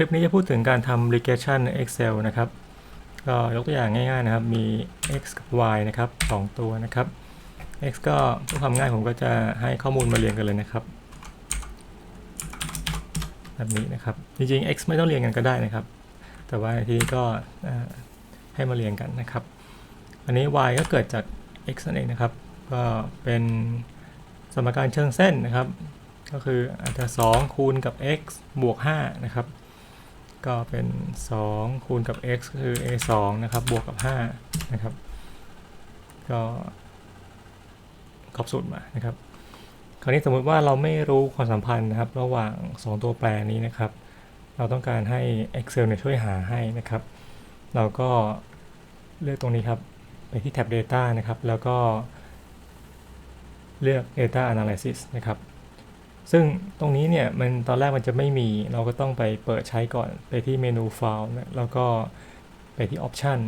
คลิปนี้จะพูดถึงการทำ regression ใน Excel นะครับ ก็ยกตัวอย่างง่ายๆนะครับ มี x กับ y นะครับสองตัวนะครับ x ก็เพื่อความง่ายผมก็จะให้ข้อมูลมาเรียงกันเลยนะครับ แบบนี้นะครับ จริงๆ x ไม่ต้องเรียงกันก็ได้นะครับ แต่ว่าทีนี้ก็ให้มาเรียงกันนะครับ อันนี้ y ก็เกิดจาก x นั่นเองนะครับ ก็เป็นสมการเชิงเส้นนะครับ ก็คืออาจจะ 2 คูณกับ x บวก 5 นะครับ ก็เป็น 2 คูณกับ x ก็คือ a 2นะครับ บวกกับ 5 นะครับ ก็ครอบสูตรมานะครับ คราวนี้สมมุติว่าเราไม่รู้ความสัมพันธ์นะครับ ระหว่าง 2 ตัวแปรนี้นะครับ เราต้องการให้ Excel เนี่ยช่วยหาให้นะครับ เราก็เลือกตรงนี้ครับ ไปที่แท็บ Data นะครับ แล้วก็เลือก Data Analysis นะครับ ซึ่งตรงนี้เนี่ยมันตอนแรกมันจะไม่มี เราก็ต้องไปเปิดใช้ก่อนไปที่เมนู File นะแล้วก็ไปที่ Option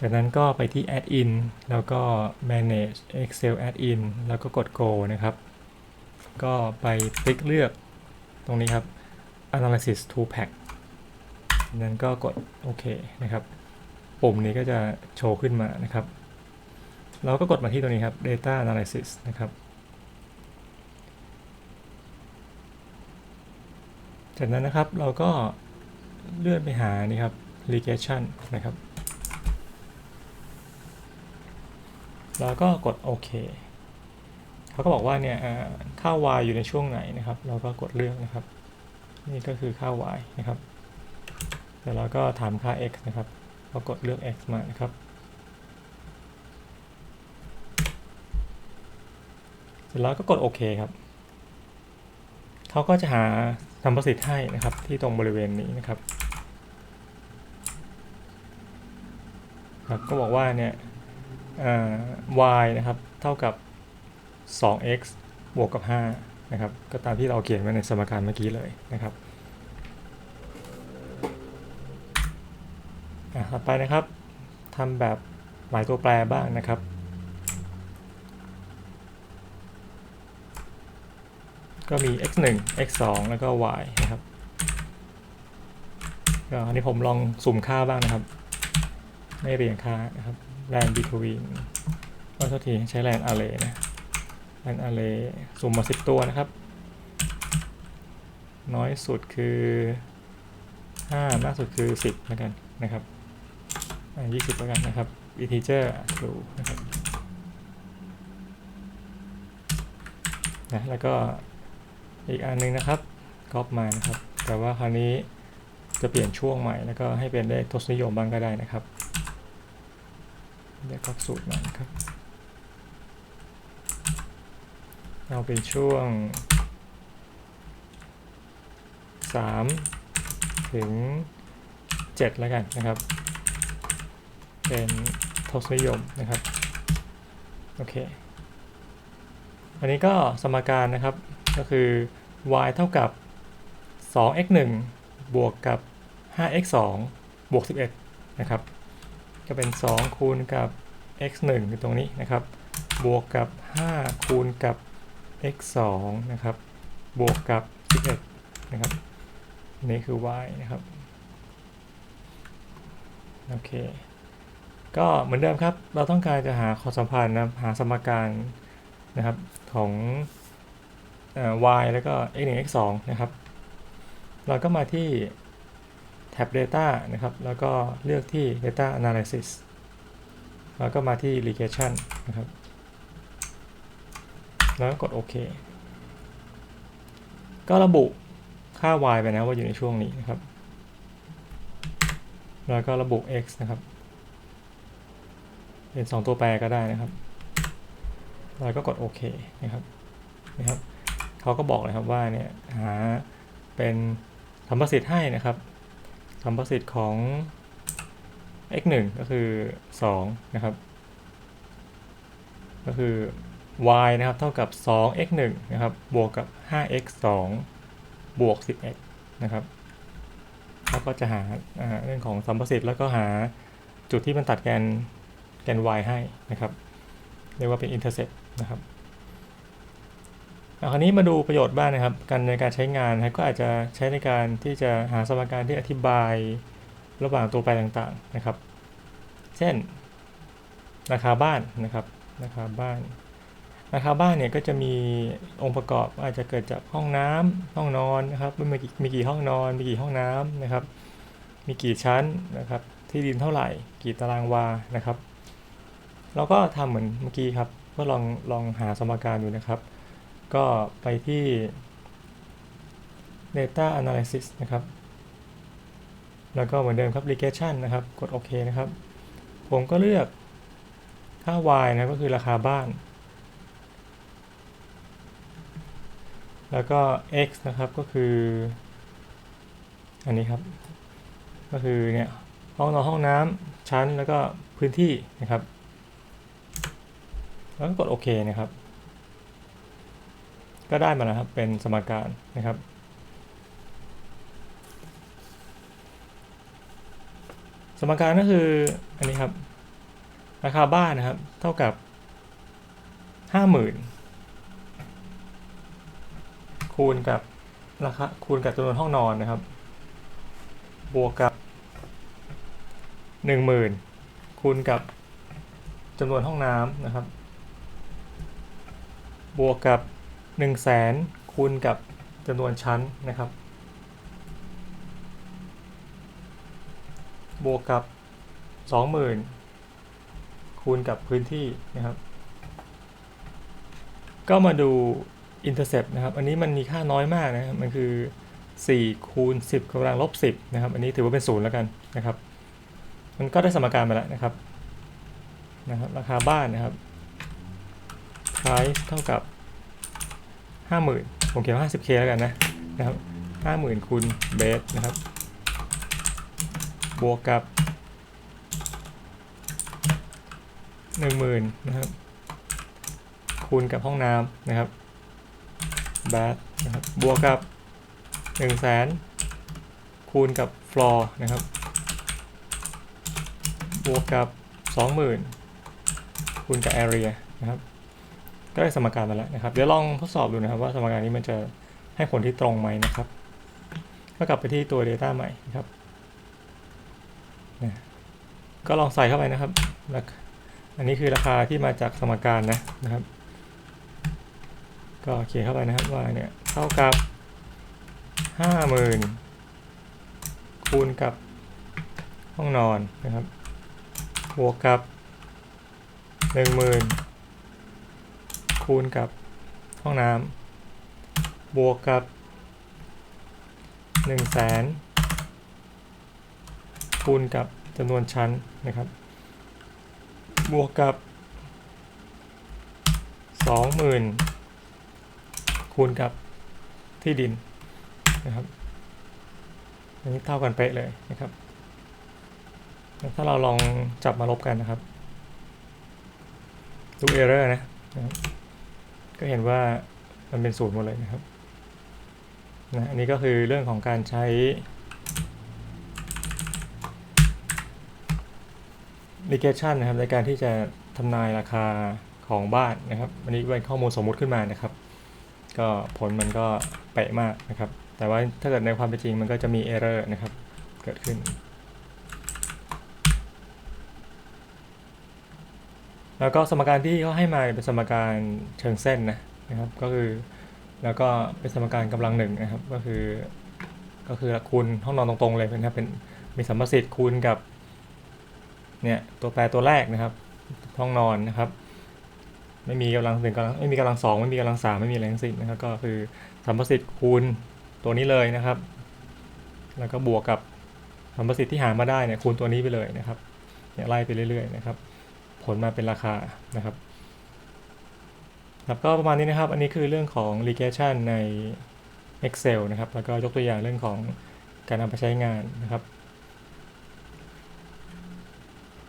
จากนั้นก็ไปที่ Add in แล้วก็ Manage Excel Add in แล้วก็กด Go นะครับ ก็ไปคลิกเลือกตรงนี้ครับ Analysis to Pack จากนั้นก็กดโอเคนะครับ ปุ่มนี้ก็จะโชว์ขึ้นมานะครับ เราก็กดมาที่ตรงนี้ครับ Data Analysis นะครับ จากนั้นนะครับเราก็เลื่อนไปหานี่ครับ regression นะครับเราก็กดโอเคเขาก็บอกว่าเนี่ยค่า y อยู่ในช่วงไหนนะครับ เราก็กดเลือกนะครับ นี่ก็คือค่า y นะครับแล้วเราก็ถามค่า x นะครับก็กดเลือก x มานะครับ เสร็จแล้วก็กดโอเคครับ เขาก็จะหาสัมประสิทธิ์ให้นะครับที่ตรงบริเวณนี้นะครับครับก็บอกว่าเนี่ย y นะครับเท่ากับ 2x บวกกับ 5 นะครับ ก็ตามที่เราเขียนไว้ในสมการเมื่อกี้เลยนะครับอะต่อไปนะครับทำแบบหมายตัวแปรบ้างนะครับ ก็มี x 1 x 2แล้วก็ y นะครับก็อันนี้ผมลองสุ่มค่าบ้างนะครับ ไม่เรียงค่านะครับ land between ก็โทษทีใช้ land array นะ land array สุ่มมา 10 ตัวนะครับ น้อยสุดคือ 5 มากสุดคือ 10แล้วกันนะครับอะ20แล้วกันนะครับ integer true นะครับนะแล้วก็ อีกอันหนึงนะครับก๊อปมานะครับ แต่ว่าคราวนี้จะเปลี่ยนช่วงใหม่แล้วก็ให้เป็นเลขทศนิยมบ้างก็ได้นะครับเดี๋ยวก๊อปสูตรมานะครับ เอาเป็นช่วง 3 ถึง 7 แล้วกันนะครับ เป็นทศนิยมนะครับ โอเค อันนี้ก็สมการนะครับ ก็คือ y เท่ากับ 2x 1บวกกับ 5x 2บวก 11 นะครับ ก็เป็น 2 คูณกับ x 1คือตรงนี้นะครับ บวกกับ 5 คูณกับ x 2นะครับ บวกกับ 11 นะครับ นี่คือ y นะครับ โอเค ก็เหมือนเดิมครับ เราต้องการจะหาความสัมพันธ์นะหาสมการนะครับของ y แล้วก็ x 1 x 2นะครับ เราก็มาที่แท็บ data นะครับ แล้วก็เลือกที่ data analysis แล้วก็มาที่ regression นะครับ แล้วก็กดโอเค ก็ระบุค่า y ไปนะว่าอยู่ในช่วงนี้นะครับ แล้วก็ระบุ x นะครับ เป็น 2 ตัวแปรก็ได้นะครับ แล้วก็กดโอเคนะครับนะครับ เขาก็บอกเลยครับว่าเนี่ยหาเป็นสัมประสิทธิ์ให้นะครับสัมประสิทธิ์ของ x 1ก็คือ2นะครับ ก็คือ y นะครับเท่ากับ 2x 1นะครับบวกกับ 5x 2บวก11นะครับเขาก็จะหาเรื่องของสัมประสิทธิ์แล้วก็หาจุดที่มันตัดแกนแกน y ให้นะครับ เรียกว่าเป็น intercept นะครับ คราวนี้มาดูประโยชน์บ้างนะครับการในการใช้งานนะครก็อาจจะใช้ในการที่จะหาสมการที่อธิบายระหว่างตัวแปรต่างๆนะครับ เช่น ราคาบ้านนะครับราคาบ้านราคาบ้านเนี่ยก็จะมีองค์ประกอบอาจจะเกิดจากห้องน้ำห้องนอนนะครับมีกี่มีกี่ห้องนอน มีกี่ห้องน้ำนะครับ มีกี่ชั้นนะครับ ที่ดินเท่าไหร่ กี่ตารางวานะครับ เราก็ทำเหมือนเมื่อกี้ครับก็ลองลองหาสมการดูนะครับ ก็ไปที่ data analysis นะครับ แล้วก็เหมือนเดิมครับ regression นะครับ กดโอเคนะครับ ผมก็เลือกค่า y นะก็คือราคาบ้าน แล้วก็ x นะครับก็คือ อันนี้ครับ ก็คือเนี่ยห้องนอนห้องน้ำชั้นแล้วก็พื้นที่นะครับ แล้วก็กดโอเคนะครับ ก็ได้มาแล้วครับ เป็นสมการนะครับ สมการก็คืออันนี้ครับ ราคาบ้านนะครับ เท่ากับห้าหมื่นคูณกับราคาคูณกับจำนวนห้องนอนนะครับ บวกกับหนึ่งหมื่นคูณกับจำนวนห้องน้ำนะครับ บวกกับ 1 0 0 0 0แสนคูณกับจำนวนชั้นนะครับ บวกกับ 20,000 คูณกับพื้นที่นะครับ ก็มาดู intercept นะครับ อันนี้มันมีค่าน้อยมากนะมันคือ 4 คูณ 10กำลังลบ 10 นะครับ อันนี้ถือว่าเป็นศูนย์แล้วกันนะครับ มันก็ได้สมการมาแล้วนะครับนะครับ ราคาบ้านนะครับ price เท่ากับ 50,000ผมเขียนว่า 50k แล้วกันนะนะครับ50,000คูณเบสนะครับ บวกกับ10,000นนะครับ คูณกับห้องน้ำนะครับบาสนะครับ บวกกับ100,000คูณกับฟลอร์นะครับ บวกกับ20,000คูณกับ area นะครับ ก็ได้สมการมาแล้วนะครับ เดี๋ยวลองทดสอบดูนะครับ ว่าสมการนี้มันจะให้ผลที่ตรงไหมนะครับ ก็กลับไปที่ตัว Data ใหม่นะครับก็ลองใส่เข้าไปนะครับ อันนี้คือราคาที่มาจากสมการนะนะครับ ก็เขียนเข้าไปนะครับว่าเนี่ยเท่ากับ 50,000 คูณกับห้องนอนนะครับบวกกับ 10,000 คูณกับห้องน้ำบวกกับ1 0 0 0 0แสนคูณกับจำนวนชั้นนะครับ บวกกับ 20,000 คูณกับที่ดินนะครับอันนี้เท่ากันเป๊ะเลยนะครับ ถ้าเราลองจับมาลบกันนะครับดูเอเรอร์นะนะครับ ก็เห็นว่ามันเป็นศูนย์หมดเลยนะครับนะอันนี้ก็คือเรื่องของการใช้ regression นะครับในการที่จะทำนายราคาของบ้านนะครับ อันนี้เป็นข้อมูลสมมุติขึ้นมานะครับ ก็ผลมันก็เป๊ะมากนะครับ แต่ว่าถ้าเกิดในความเป็นจริงมันก็จะมี error นะครับ เกิดขึ้น แล้วก็สมการที่เขาให้มาเป็นสมการเชิงเส้นนะนะครับ ก็คือแล้วก็เป็นสมการกำลังหนึ่งนะครับ ก็คือ ก็คือคูณห้องนอนตรงๆเลยนะครับเป็นมีสัมประสิทธิ์คูณกับเนี่ยตัวแปรตัวแรกนะครับ ห้องนอนนะครับ ไม่มีกำลังหนึ่งกำลังไม่มีกำลังสองไม่มีกำลังสามไม่มีอะไรทั้งสิ้นนะครับ ก็คือสัมประสิทธิ์คูณตัวนี้เลยนะครับ แล้วก็บวกกับสัมประสิทธิ์ที่หามาได้เนี่ยคูณตัวนี้ไปเลยนะครับเนี่ยไล่ไปเรื่อยๆนะครับ ผลมาเป็นราคานะครับครับก็ประมาณนี้นะครับ อันนี้คือเรื่องของ regression ใน Excel นะครับ แล้วก็ยกตัวอย่างเรื่องของการนำไปใช้งานนะครับ